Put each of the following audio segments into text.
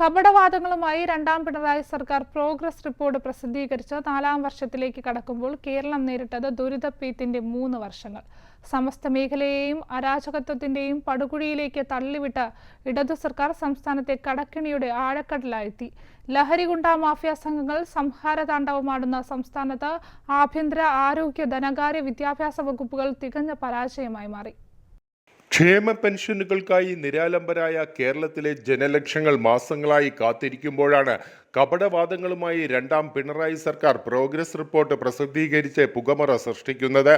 കപടവാദങ്ങളുമായി രണ്ടാം പിണറായി സർക്കാർ progress report പ്രസിദ്ധീകരിച്ച് നാലാം വർഷത്തിലേക്ക് കടക്കുമ്പോൾ കേരളം നേരിട്ടത് ദുരിതപ്പീത്തിന്റെ മൂന്ന് വർഷങ്ങൾ. സമസ്ത മേഖലയെയും അരാജകത്വത്തിന്റെയും പടുകുഴിയിലേക്ക് തള്ളിവിട്ട ഇടതു സർക്കാർ സംസ്ഥാനത്തെ കടക്കിണിയുടെ ആഴക്കടലാഴ്ത്തി ലഹരി ഗുണ്ടാ മാഫിയ സംഘങ്ങൾ സംഹാര താണ്ഡവമാടുന്ന സംസ്ഥാനത്ത് ആഭ്യന്തര ആരോഗ്യ ധനകാര്യ വിദ്യാഭ്യാസ വകുപ്പുകൾ തികഞ്ഞ പരാജയമായി മാറി. ക്ഷേമ പെൻഷനുകൾക്കായി നിരാലംബരായ കേരളത്തിലെ ജനലക്ഷങ്ങൾ മാസങ്ങളായി കാത്തിരിക്കുമ്പോഴാണ് കപടവാദങ്ങളുമായി രണ്ടാം പിണറായി സർക്കാർ പ്രോഗ്രസ് റിപ്പോർട്ട് പ്രസിദ്ധീകരിച്ച് പുകമറ സൃഷ്ടിക്കുന്നത്.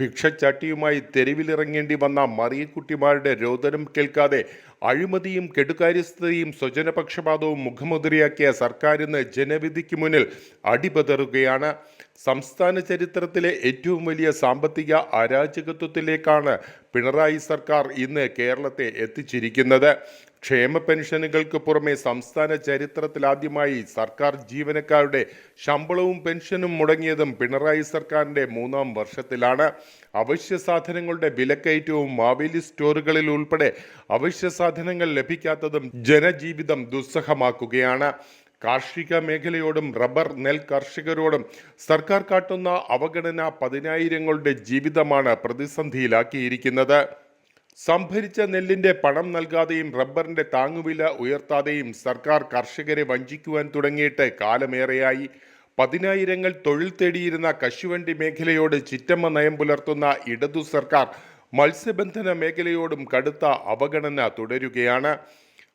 ഭിക്ഷച്ചട്ടിയുമായി തെരുവിലിറങ്ങേണ്ടി വന്ന മറിയക്കുട്ടിമാരുടെ രോദനം കേൾക്കാതെ അഴിമതിയും കെടുകാര്യസ്ഥതയും സ്വജനപക്ഷപാതവും മുഖമുദ്രയാക്കിയ സർക്കാരിന്ന് ജനവിധിക്ക് മുന്നിൽ അടിപതറുകയാണ്. സംസ്ഥാന ചരിത്രത്തിലെ ഏറ്റവും വലിയ സാമ്പത്തിക അരാജകത്വത്തിലേക്കാണ് പിണറായി സർക്കാർ ഇന്ന് കേരളത്തെ എത്തിച്ചിരിക്കുന്നത്. ക്ഷേമ പെൻഷനുകൾക്ക് പുറമെ സംസ്ഥാന ചരിത്രത്തിലാദ്യമായി സർക്കാർ ജീവനക്കാരുടെ ശമ്പളവും പെൻഷനും മുടങ്ങിയതും പിണറായി സർക്കാരിന്റെ മൂന്നാം വർഷത്തിലാണ്. അവശ്യ സാധനങ്ങളുടെ വിലക്കയറ്റവും മാവേലി സ്റ്റോറുകളിൽ ഉൾപ്പെടെ അവശ്യ സാധനങ്ങൾ ലഭിക്കാത്തതും ജനജീവിതം ദുസ്സഹമാക്കുകയാണ്. കാർഷിക മേഖലയോടും റബ്ബർ നെൽ കർഷകരോടും സർക്കാർ കാട്ടുന്ന അവഗണന പതിനായിരങ്ങളുടെ ജീവിതമാണ് പ്രതിസന്ധിയിലാക്കിയിരിക്കുന്നത്. സംഭരിച്ച നെല്ലിന്റെ പണം നൽകാതെയും റബ്ബറിന്റെ താങ്ങുവില ഉയർത്താതെയും സർക്കാർ കർഷകരെ വഞ്ചിക്കുവാൻ തുടങ്ങിയിട്ട് കാലമേറെയായി. പതിനായിരങ്ങൾ തൊഴിൽ തേടിയിരുന്ന കശുവണ്ടി മേഖലയോട് ചിറ്റമ്മ നയം പുലർത്തുന്ന ഇടതു സർക്കാർ മത്സ്യബന്ധന മേഖലയോടും കടുത്ത അവഗണന തുടരുകയാണ്.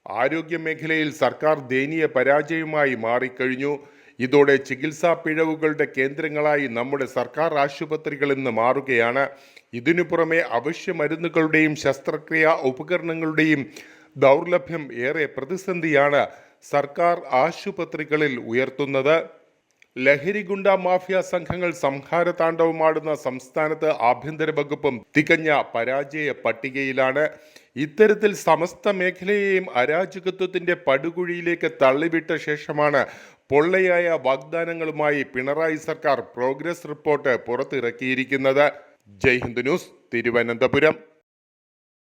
ആരോഗ്യ മേഖലയിൽ സർക്കാർ ദയനീയ പരാജയമായി മാറിക്കഴിഞ്ഞു. ഇതോടെ ചികിത്സാ പിഴവുകളുടെ കേന്ദ്രങ്ങളായി നമ്മുടെ സർക്കാർ ആശുപത്രികൾ ഇന്ന് മാറുകയാണ്. ഇതിനു പുറമെ അവശ്യ മരുന്നുകളുടെയും ശസ്ത്രക്രിയാ ഉപകരണങ്ങളുടെയും ദൗർലഭ്യം ഏറെ പ്രതിസന്ധിയാണ് സർക്കാർ ആശുപത്രികളിൽ ഉയർത്തുന്നത്. ലഹരി ഗുണ്ട മാഫിയ സംഘങ്ങൾ സംഹാര താണ്ഡവമാടുന്ന സംസ്ഥാനത്ത് ആഭ്യന്തര വകുപ്പും തികഞ്ഞ പരാജയ പട്ടികയിലാണ്. ഇത്തരത്തിൽ സമസ്ത മേഖലയെയും അരാജകത്വത്തിന്റെ പടുകുഴിയിലേക്ക് തള്ളിവിട്ട ശേഷമാണ് പൊള്ളയായ വാഗ്ദാനങ്ങളുമായി പിണറായി സർക്കാർ പ്രോഗ്രസ് റിപ്പോർട്ട് പുറത്തിറക്കിയിരിക്കുന്നത്. ജയ്ഹിന്ദ് ന്യൂസ് തിരുവനന്തപുരം.